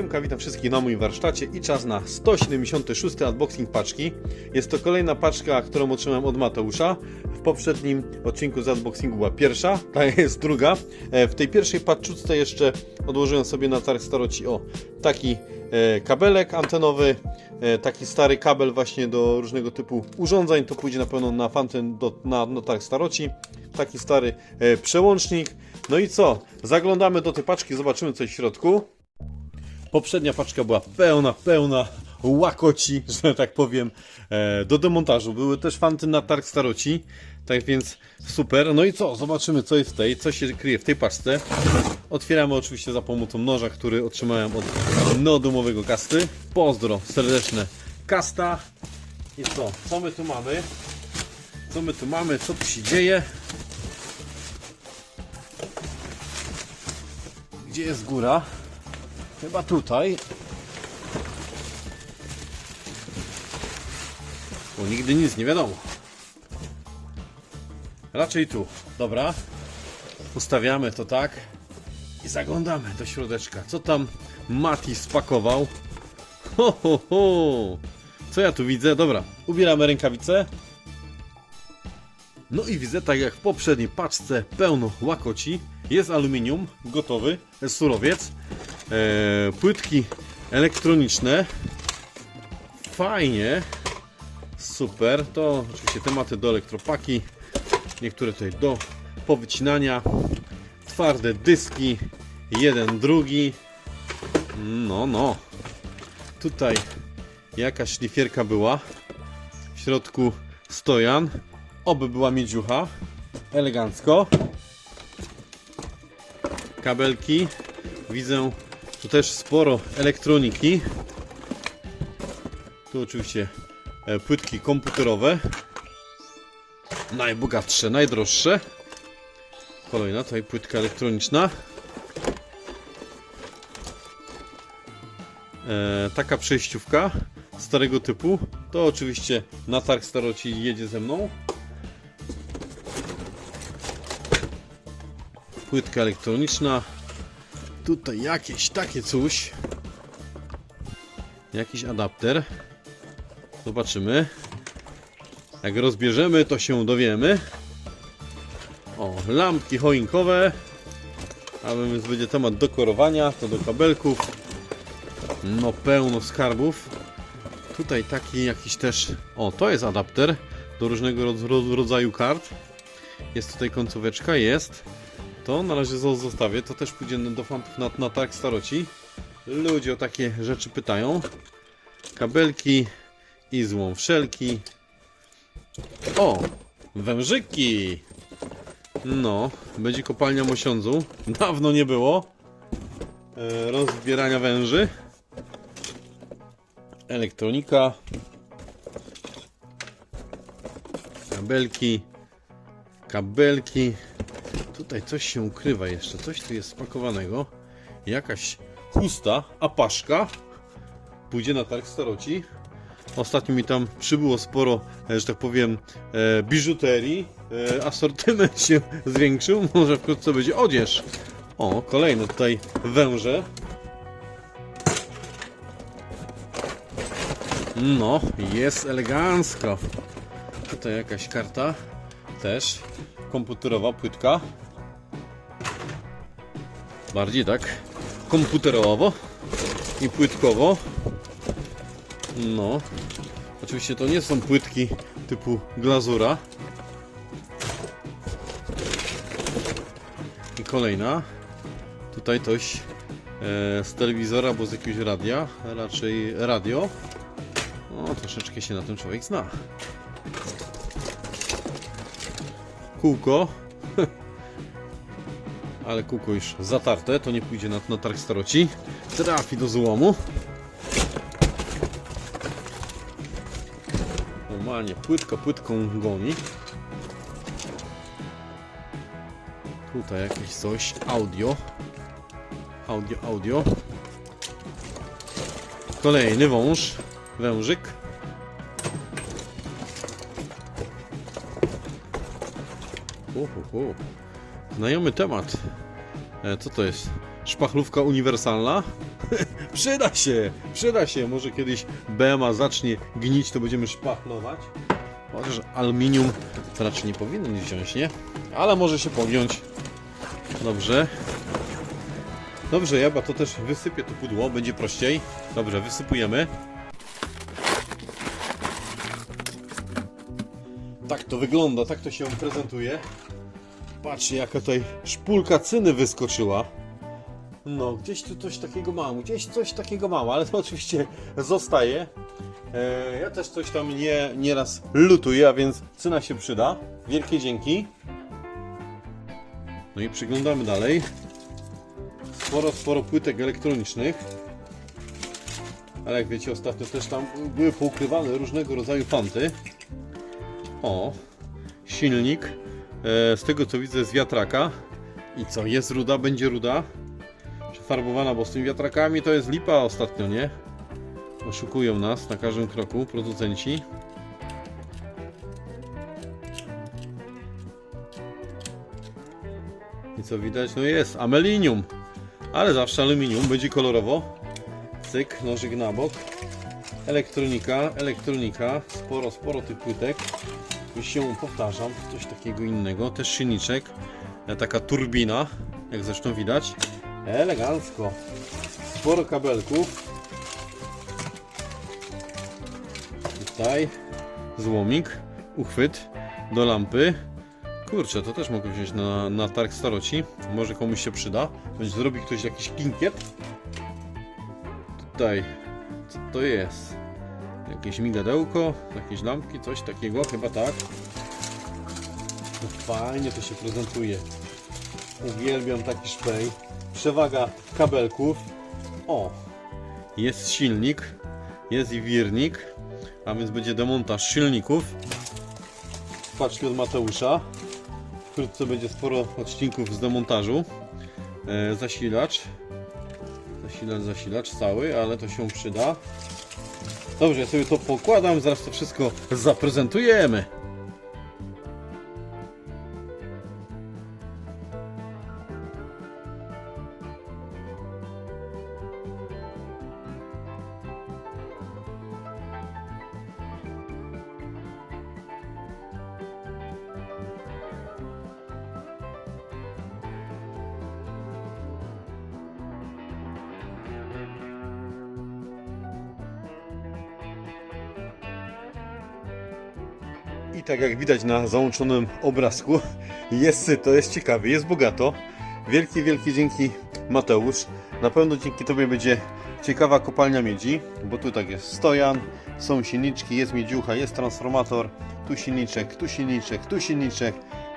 Siemka, witam wszystkich na moim warsztacie i czas na 176 unboxing paczki. Jest to kolejna paczka, którą otrzymałem od Mateusza. W poprzednim odcinku z unboxingu była pierwsza, ta jest druga. E, W tej pierwszej paczczutce jeszcze odłożyłem sobie na targ staroci o taki e, kabelek antenowy, e, taki stary kabel właśnie do różnego typu urządzeń. To pójdzie na pewno na fanten do, na, targ staroci. Taki stary przełącznik. No i co? Zaglądamy do tej paczki, zobaczymy co jest w środku. Poprzednia paczka była pełna, pełna łakoci, że tak powiem, e, do demontażu. Były też fanty na targ staroci, tak więc super. No i co? Zobaczymy co jest w tej, co się kryje w tej paczce. Otwieramy oczywiście za pomocą noża, który otrzymałem od neodumowego kasty. Pozdro, serdeczne kasta. I co? Co my tu mamy? Co my tu mamy? Co tu się dzieje? Gdzie jest góra? Chyba tutaj. Bo nigdy nic nie wiadomo. Raczej tu. Dobra. Ustawiamy to tak. I zaglądamy do środeczka. Co tam Mati spakował? Ho, ho, ho. Co ja tu widzę? Dobra. Ubieramy rękawice. No i widzę, tak jak w poprzedniej paczce, pełno łakoci. Jest aluminium, gotowy, surowiec. E, płytki elektroniczne. Fajnie. Super. To oczywiście tematy do elektropaki. Niektóre tutaj do powycinania. Twarde dyski. Jeden, drugi. No, no. Tutaj jakaś szlifierka była. W środku stojan. Oby była miedziucha. Elegancko. Kabelki. Widzę tu też sporo elektroniki. Tu oczywiście e, płytki komputerowe. Najbogatsze, najdroższe. Kolejna tutaj płytka elektroniczna. E, taka przejściówka starego typu. To oczywiście na targ staroci jedzie ze mną. Płytka elektroniczna. Tutaj jakieś takie coś. Jakiś adapter. Zobaczymy. Jak rozbierzemy, to się dowiemy. O, lampki choinkowe. A więc będzie temat dekorowania, to do kabelków. No pełno skarbów. Tutaj taki jakiś też... O, to jest adapter do różnego ro- ro- rodzaju kart. Jest tutaj końcóweczka, jest. To na razie zo- zostawię, to też pójdzie do fantów na, na targ staroci. Ludzie o takie rzeczy pytają. Kabelki i złom wszelki. O! Wężyki! No, będzie kopalnia mosiądzu. Dawno nie było. E, rozbierania węży. Elektronika. Kabelki. Kabelki. Tutaj coś się ukrywa jeszcze, coś tu jest spakowanego. Jakaś chusta, apaszka. Pójdzie na targ staroci. Ostatnio mi tam przybyło sporo, e, że tak powiem, e, biżuterii. E, asortyment się zwiększył. Może wkrótce będzie odzież. O, kolejne tutaj węże. No, jest elegancko. Tutaj jakaś karta. Też komputerowa płytka. Bardziej tak komputerowo i płytkowo. No. Oczywiście to nie są płytki typu glazura. I kolejna. Tutaj coś e, z telewizora albo z jakiegoś radia. Raczej radio. O, troszeczkę się na tym człowiek zna. Kółko. Ale kółko już zatarte, to nie pójdzie na, na targ staroci. Trafi do złomu. Normalnie płytka płytką goni. Tutaj jakieś coś. Audio. Audio, audio. Kolejny wąż. Wężyk. Uhuhu. Znajomy temat. E, co to jest? szpachlówka uniwersalna. przyda się, przyda się. Może kiedyś BMA zacznie gnić, to będziemy szpachlować. Chociaż aluminium to raczej nie powinno nic wziąć, nie? Ale może się pogiąć. Dobrze. Dobrze, ja to też wysypię to pudło, będzie prościej. Dobrze, wysypujemy. Tak to wygląda, tak to się prezentuje. Patrzcie, jaka tutaj szpulka cyny wyskoczyła. No, gdzieś tu coś takiego mam, gdzieś coś takiego mam, ale to oczywiście zostaje. E, ja też coś tam nie, nieraz lutuję, a więc cyna się przyda. Wielkie dzięki. No i przyglądamy dalej. Sporo, sporo płytek elektronicznych. Ale jak wiecie, ostatnio też tam były poukrywane różnego rodzaju fanty. O, silnik. E, z tego co widzę z wiatraka. I co, jest ruda, będzie ruda. Przefarbowana, bo z tymi wiatrakami to jest lipa ostatnio, nie? Oszukują nas na każdym kroku producenci. I co widać? No jest amelinium. Ale zawsze aluminium, będzie kolorowo. Cyk, nożyk na bok. Elektronika, elektronika. Sporo, sporo tych płytek. Już się powtarzam, coś takiego innego. Też silniczek. E, Taka turbina, jak zresztą widać. Elegancko. Sporo kabelków. Tutaj złomik, uchwyt do lampy. Kurczę, to też mogę wziąć na, na targ staroci. Może komuś się przyda. Będzie zrobi ktoś jakiś kinkiet. Tutaj, co to jest? Jakieś migadełko, jakieś lampki, coś takiego, chyba tak. No fajnie to się prezentuje. Uwielbiam taki szpej. Przewaga kabelków. O, jest silnik, jest i wirnik, a więc będzie demontaż silników. Paczki od Mateusza. Wkrótce będzie sporo odcinków z demontażu. E, zasilacz. Zasilacz, zasilacz cały, ale to się przyda. Dobrze, ja sobie to pokładam, zaraz to wszystko zaprezentujemy. I tak jak widać na załączonym obrazku, jest syto, jest ciekawy, jest bogato. Wielkie, wielkie dzięki Mateusz. Na pewno dzięki Tobie będzie ciekawa kopalnia miedzi, bo tu tak jest stojan, są silniczki, jest miedziucha, jest transformator, tu silniczek, tu silniczek, tu silniczek.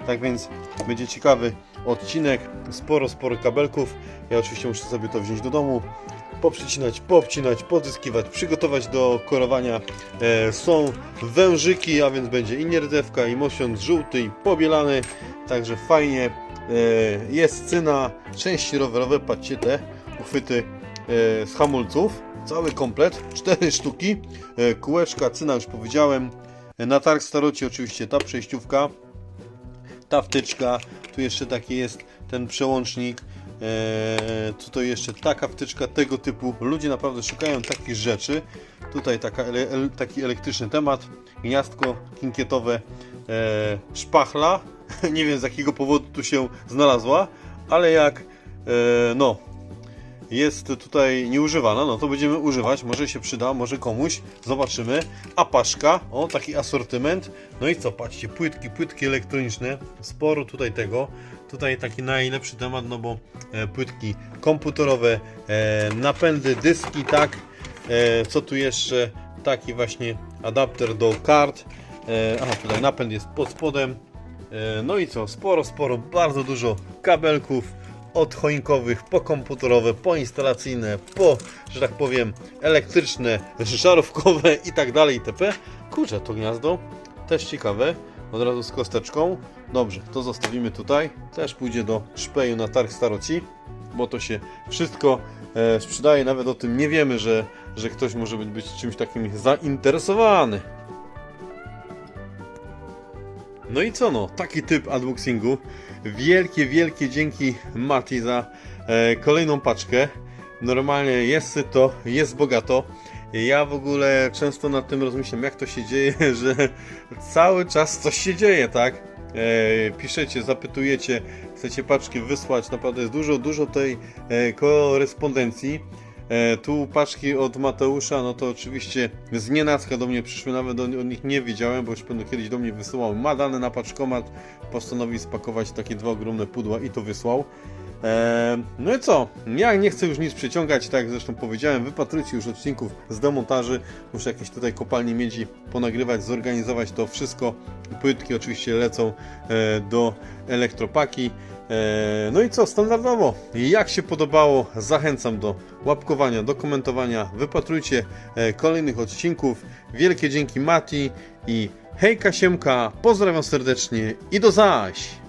Tak więc będzie ciekawy odcinek, sporo, sporo kabelków. Ja oczywiście muszę sobie to wziąć do domu, poprzycinać, poobcinać, podyskiwać, przygotować do korowania. E, są wężyki, a więc będzie i nierdzewka, i mosiąc żółty, i pobielany. Także fajnie. E, jest cyna, części rowerowe, patrzcie te uchwyty e, z hamulców. Cały komplet, cztery sztuki. Kółeczka, cyna już powiedziałem. Na targ staroci oczywiście ta przejściówka ta wtyczka, tu jeszcze taki jest ten przełącznik, eee, tutaj jeszcze taka wtyczka tego typu. Ludzie naprawdę szukają takich rzeczy. Tutaj taka, ele, el, taki elektryczny temat, gniazdko kinkietowe, eee, szpachla. Nie wiem z jakiego powodu tu się znalazła, ale jak eee, no jest tutaj nieużywana, no to będziemy używać, może się przyda, może komuś, zobaczymy. A paszka, o taki asortyment, no i co, patrzcie, płytki, płytki elektroniczne, sporo tutaj tego, tutaj taki najlepszy temat, no bo e, płytki komputerowe, e, napędy, dyski, tak, e, co tu jeszcze, taki właśnie adapter do kart, aha, tutaj napęd jest pod spodem, no i co, sporo, sporo, bardzo dużo kabelków, od choinkowych, po komputerowe, po instalacyjne, po, że tak powiem, elektryczne, żarówkowe i tak dalej itp. Kurczę, to gniazdo też ciekawe, od razu z kosteczką. Dobrze, to zostawimy tutaj. Też pójdzie do szpeju na targ staroci, bo to się wszystko e, sprzedaje, nawet o tym nie wiemy, że, że ktoś może być, być czymś takim zainteresowany. No i co no, taki typ unboxingu. Wielkie, wielkie dzięki Mati za e, kolejną paczkę. Normalnie jest syto, jest bogato. Ja w ogóle często nad tym rozmyślam, jak to się dzieje, że cały czas coś się dzieje, tak? E, piszecie, zapytujecie, chcecie paczki wysłać, naprawdę jest dużo, dużo tej e, korespondencji. E, tu paczki od Mateusza, no to oczywiście z nienacka do mnie przyszły, nawet o, o nich nie wiedziałem, bo już pewno kiedyś do mnie wysyłał. Ma dane na paczkomat, postanowił spakować takie dwa ogromne pudła i to wysłał. E, no i co? Ja nie chcę już nic przyciągać, tak jak zresztą powiedziałem, wypatrujcie już odcinków z demontaży. Muszę jakieś tutaj kopalnie miedzi ponagrywać, zorganizować to wszystko. Płytki oczywiście lecą e, do elektropaki. E, No i co, standardowo, jak się podobało, zachęcam do łapkowania, do komentowania, wypatrujcie e, kolejnych odcinków. Wielkie dzięki Mati i hejka Siemka, pozdrawiam serdecznie i do zaś!